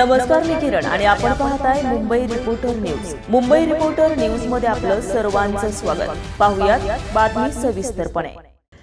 नमस्कार मी किरण. आणि आपण पाहताय Mumbai reporter news Mumbai reporter न्यूजमध्ये आपलं सर्वांचं स्वागत. पाहुयात बातमी सविस्तरपणे.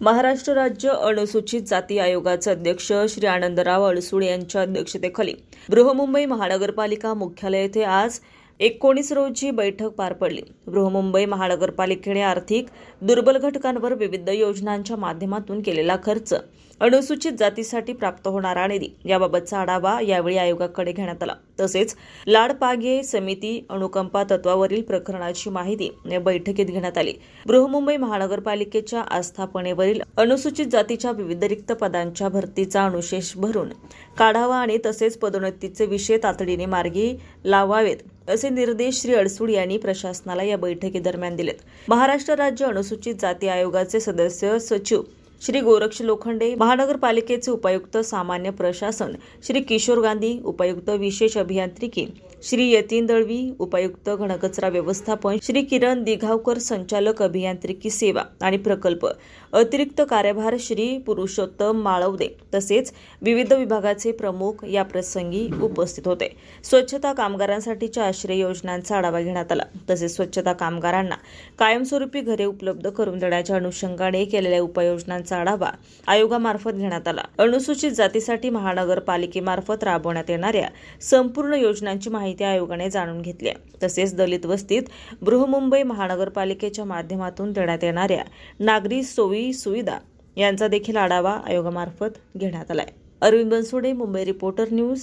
महाराष्ट्र राज्य अनुसूचित जाती आयोगाचे अध्यक्ष श्री आनंदराव अडसूळ यांच्या अध्यक्षतेखाली बृहमुंबई महानगरपालिका मुख्यालय येथे आज एकोणीस रोजी बैठक पार पडली. बृहमुंबई महानगरपालिकेने आर्थिक दुर्बल घटकांवर विविध योजनांच्या माध्यमातून केलेला खर्च अनुसूचित जातीसाठी प्राप्त होणारा निधी याबाबतचा आढावा यावेळी आयोगाकडे घेण्यात आला. तसेच लाडपागे समिती अनुकंपा तत्वावरील प्रकरणाची माहिती या बैठकीत घेण्यात आली. बृहमुंबई महानगरपालिकेच्या आस्थापनेवरील अनुसूचित जातीच्या विविध रिक्त पदांच्या भरतीचा अनुशेष भरून काढावा आणि तसेच पदोन्नतीचे विषय तातडीने मार्गी लावावेत. असे निर्देश श्री अडसूड यांनी प्रशासनाला या बैठकीदरम्यान दिलेत. महाराष्ट्र राज्य अनुसूचित जाती आयोगाचे सदस्य सचिव श्री गोरक्ष लोखंडे महानगरपालिकेचे उपायुक्त सामान्य प्रशासन श्री किशोर गांधी उपायुक्त विशेष अभियांत्रिकी श्री यतीन दळवी उपायुक्त घनकचरा व्यवस्थापन श्री किरण दिघावकर संचालक अभियांत्रिकी सेवा आणि प्रकल्प अतिरिक्त कार्यभार श्री पुरुषोत्तम माळवदे तसेच विविध विभागाचे प्रमुख या प्रसंगी उपस्थित होते. स्वच्छता कामगारांसाठीच्या आश्रय योजनांचा आढावा घेण्यात आला. तसेच स्वच्छता कामगारांना कायमस्वरूपी घरे उपलब्ध करून देण्याच्या अनुषंगाने केलेल्या उपाययोजनांचा आढावा आयोगामार्फत घेण्यात आला. अनुसूचित जातीसाठी महानगरपालिकेमार्फत राबवण्यात येणाऱ्या संपूर्ण योजनांची माहिती आयोगाने जाणून घेतली आहे. तसेच दलित वस्तीत बृहमुंबई महानगरपालिकेच्या माध्यमातून देण्यात येणाऱ्या नागरी सोयी सुविधा यांचा देखील आढावा आयोगामार्फत घेण्यात आलाय. Arvind Bansode Mumbai reporter news